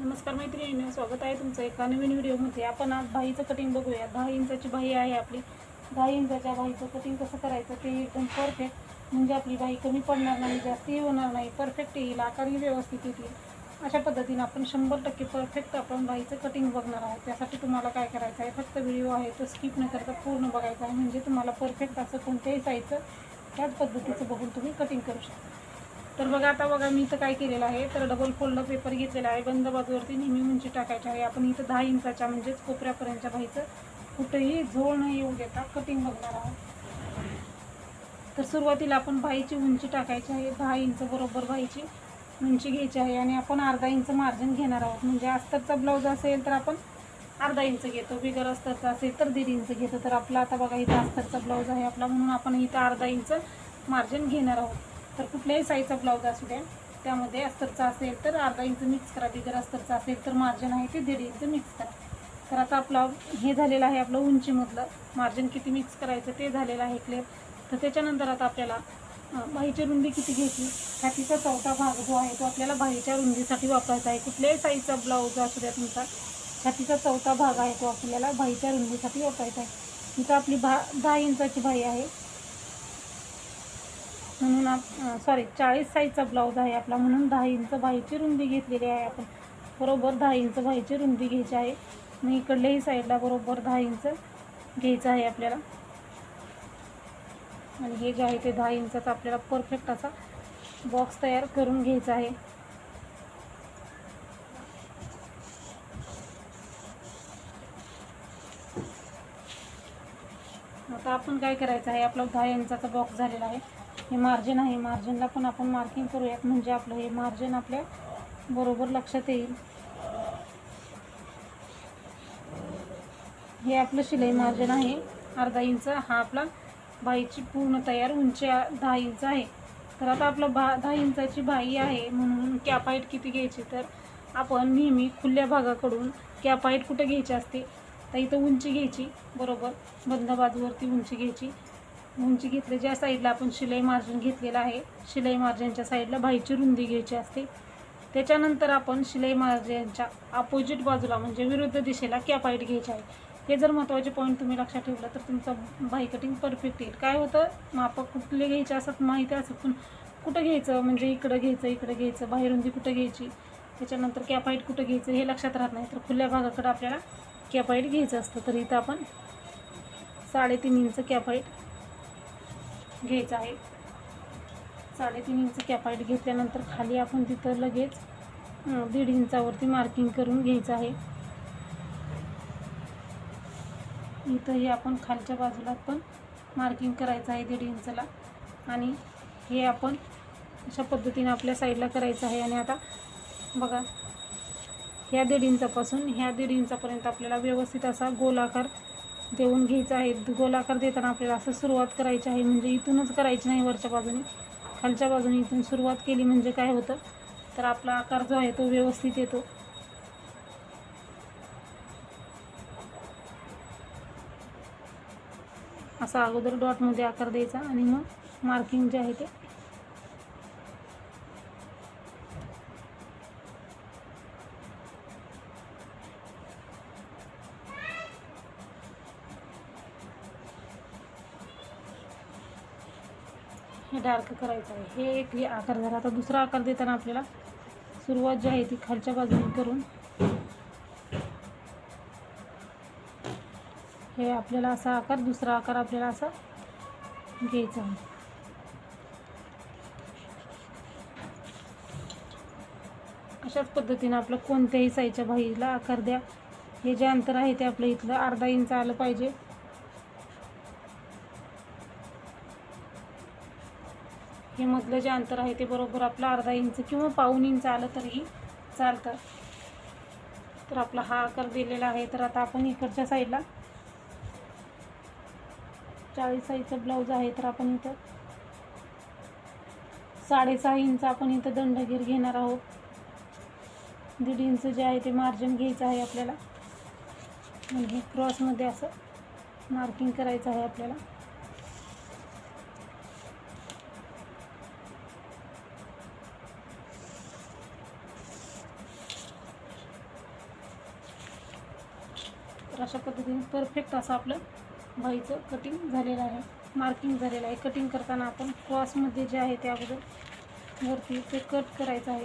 नमस्कार मैत्रिणी स्वागत आहे तुमचं एका नवीन व्हिडिओमध्ये. आपण आज बाईचं कटिंग बघूया. दहा इंचाची बाई आहे आपली. दहा इंचाच्या बाईचं कटिंग कसं करायचं ते एकदम परफेक्ट म्हणजे आपली बाई कमी पडणार नाही जास्तही होणार नाही. परफेक्ट येईल आकारही व्यवस्थित येतील. अशा पद्धतीने आपण शंभर टक्के परफेक्ट आपण बाईचं कटिंग बघणार आहोत. त्यासाठी तुम्हाला काय करायचं आहे फक्त व्हिडिओ आहे तो स्किप न करता पूर्ण बघायचा आहे. म्हणजे तुम्हाला परफेक्ट असं कोणत्याही साईजचं त्याच पद्धतीचं बघून तुम्ही कटिंग करू शकता. तर बघा आता बघा मी इथं काय केलेलं आहे. तर डबल फोल्ड पेपर घेतलेला आहे. बंद बाजूवरती नेहमी उंची टाकायची आहे. आपण इथं दहा इंचाच्या म्हणजेच कोपऱ्यापर्यंतच्या बाईचं कुठेही झोळ न येऊ देता कटिंग बघणार आहोत. तर सुरुवातीला आपण बाईची उंची टाकायची आहे. दहा इंच बरोबर बाईची उंची घ्यायची आहे आणि आपण अर्धा इंच मार्जिन घेणार आहोत. म्हणजे अस्तरचा ब्लाऊज असेल तर आपण अर्धा इंच घेतो. बिगर अस्तरचा असेल तर दीड इंच घेतो. तर आपला आता बघा इथं अस्तरचा ब्लाऊज आहे आपला. म्हणून आपण इथं अर्धा इंच मार्जिन घेणार आहोत. तर कुठल्याही साईजचा ब्लाऊज असू द्या त्यामध्ये अस्तरचा असेल तर अर्धा इंच मिक्स करा. बिगर अस्तरचा असेल तर मार्जिन आहे ते दीड इंच मिक्स करा. तर आता आपला हे झालेलं आहे आपलं उंचीमधलं. मार्जिन किती मिक्स करायचं ते झालेलं आहे क्लिअर तर त्याच्यानंतर आता आपल्याला अं, बाहीची रुंदी किती घ्यायची? छातीचा चौथा भाग जो आहे तो आपल्याला बाहीच्या रुंदीसाठी वापरायचा आहे. कुठल्याही साईजचा ब्लाऊज असू द्या तुमचा छातीचा चौथा भाग आहे तो आपल्याला बाहीच्या रुंदीसाठी वापरायचा आहे. इथं आपली भा दहा इंचाची बाही आहे. म्हणून आप सॉरी चाळीस साईजचा ब्लाऊज आहे आपला. म्हणून दहा इंच बाहीची रुंदी घेतलेली आहे आपण. बरोबर दहा इंच बाहीची रुंदी घ्यायची आहे. मग इकडल्याही साईडला बरोबर दहा इंच घ्यायचं आहे आपल्याला. आणि हे जे आहे ते दहा इंचाचा आपल्याला परफेक्ट असा बॉक्स तयार करून घ्यायचा आहे. आता आपण काय करायचं आहे? आपला दहा इंचाचा बॉक्स झालेला आहे. हे मार्जिन आहे. मार्जिनला पण आपण मार्किंग करूयात. म्हणजे आपलं हे मार्जिन आपल्या बरोबर लक्षात येईल. हे आपलं शिलाई मार्जिन आहे. अर्धा इंच हा आपला बाईची पूर्ण तयार उंची दहा इंच आहे. तर आता आपलं बा दहा इंचाची बाई आहे. म्हणून कॅपाईट किती घ्यायची? तर आपण नेहमी खुल्या भागाकडून कॅपाईट कुठं घ्यायची असते? तर इथं उंची घ्यायची. बरोबर. बंद बाजूवरती उंची घ्यायची. उंची घेतली ज्या साईडला आपण शिलाई मार्जिन घेतलेलं आहे. शिलाई मार्जिनच्या साईडला बाईची रुंदी घ्यायची असते. त्याच्यानंतर आपण शिलाई मार्जिनच्या अपोजिट बाजूला म्हणजे विरुद्ध दिशेला कॅपाईट घ्यायची आहे. हे जर महत्त्वाचे पॉईंट तुम्ही लक्षात ठेवलं तर तुमचं बाई कटिंग परफेक्ट येईल. काय होतं? मापं कुठले घ्यायचे असतात माहिती असत पण कुठं घ्यायचं? म्हणजे इकडं घ्यायचं इकडं घ्यायचं बाहेरुंदी कुठं घ्यायची? त्याच्यानंतर कॅपाईट कुठं घ्यायचं? हे लक्षात राहत नाही. तर खुल्या भागाकडं आपल्याला कॅपाईट घ्यायचं असतं. तर इथं आपण साडेतीन इंच कॅपाईट घ्यायचं आहे. साडेतीन इंच कॅपाईट घेतल्यानंतर खाली आपण तिथं लगेच दीड इंचावरती मार्किंग करून घ्यायचं आहे. इथंही आपण खालच्या बाजूला पण मार्किंग करायचं आहे दीड इंचला. आणि हे आपण अशा पद्धतीने आपल्या साईडला करायचं आहे. आणि आता बघा ह्या दीड इंचापासून ह्या दीड इंचापर्यंत आपल्याला व्यवस्थित असा गोलाकार देऊन घ्यायचं आहे. गोलाकार देताना आपल्याला असं सुरुवात करायची आहे म्हणजे इथूनच करायची नाही वरच्या बाजूने. खालच्या बाजूने इथून सुरुवात केली म्हणजे काय होतं? तर आपला आकार जो आहे तो व्यवस्थित येतो. असा अगोदर डॉटमध्ये आकार द्यायचा आणि मग मार्किंग जे आहे ते हे डार्क करायचं आहे. हे एक हे आकार झाला. आता दुसरा आकार देताना आपल्याला सुरुवात जी आहे ती खालच्या बाजूने करून हे आपल्याला असा आकार दुसरा आकार आपल्याला असा घ्यायचा आहे. अशाच पद्धतीनं आपलं कोणत्याही साईजच्या बाईला आकार द्या. हे जे अंतर आहे ते आपलं इथलं अर्धा इंच आलं पाहिजे. हे मधलं जे अंतर आहे ते बरोबर आपलं अर्धा इंच किंवा पाऊण इंच आलं तरीही चालतं. तर आपला हा आकार दिलेला आहे. तर आता आपण इकडच्या साईडला चाळीस साईजचा ब्लाऊज आहे. तर आपण इथं साडेसहा इंच आपण इथं दंडगीर घेणार आहोत. दीड इंच जे आहे ते मार्जिन घ्यायचं आहे आपल्याला. आणि हे क्रॉसमध्ये असं मार्किंग करायचं आहे आपल्याला. अशा पद्धतीने परफेक्ट असं आपलं बाईचं कटिंग झालेलं आहे. मार्किंग झालेलं आहे. कटिंग करताना आपण क्रॉसमध्ये जे आहे ते अगोदर वरती ते कट करायचं आहे.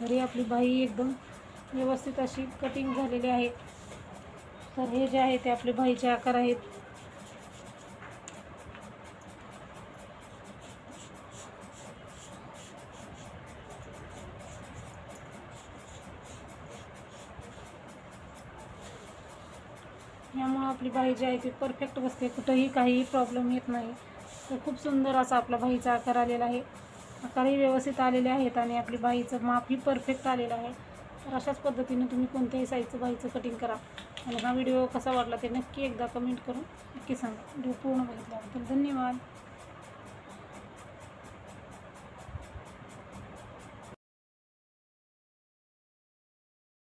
तरी आपली बाई एकदम व्यवस्थित अशी कटिंग झालेली आहे. तर हे जे आहे ते आपले बाईचे आकार आहेत. यामुळं आपली बाई जी आहे ती परफेक्ट बसते. कुठंही काहीही प्रॉब्लेम येत नाही. तर खूप सुंदर असा आपला बाईचा आकार आलेला आहे. आकारही व्यवस्थित आलेले आहेत आणि आपली बाईचं मापही परफेक्ट आलेलं आहे. तर अशाच पद्धतीने तुम्ही कोणत्याही साईजचं बाईचं कटिंग करा. आणि हा व्हिडिओ कसा वाटला ते नक्की एकदा कमेंट करून नक्की सांगा. व्हिडिओ पूर्ण बघितल्याबद्दल धन्यवाद.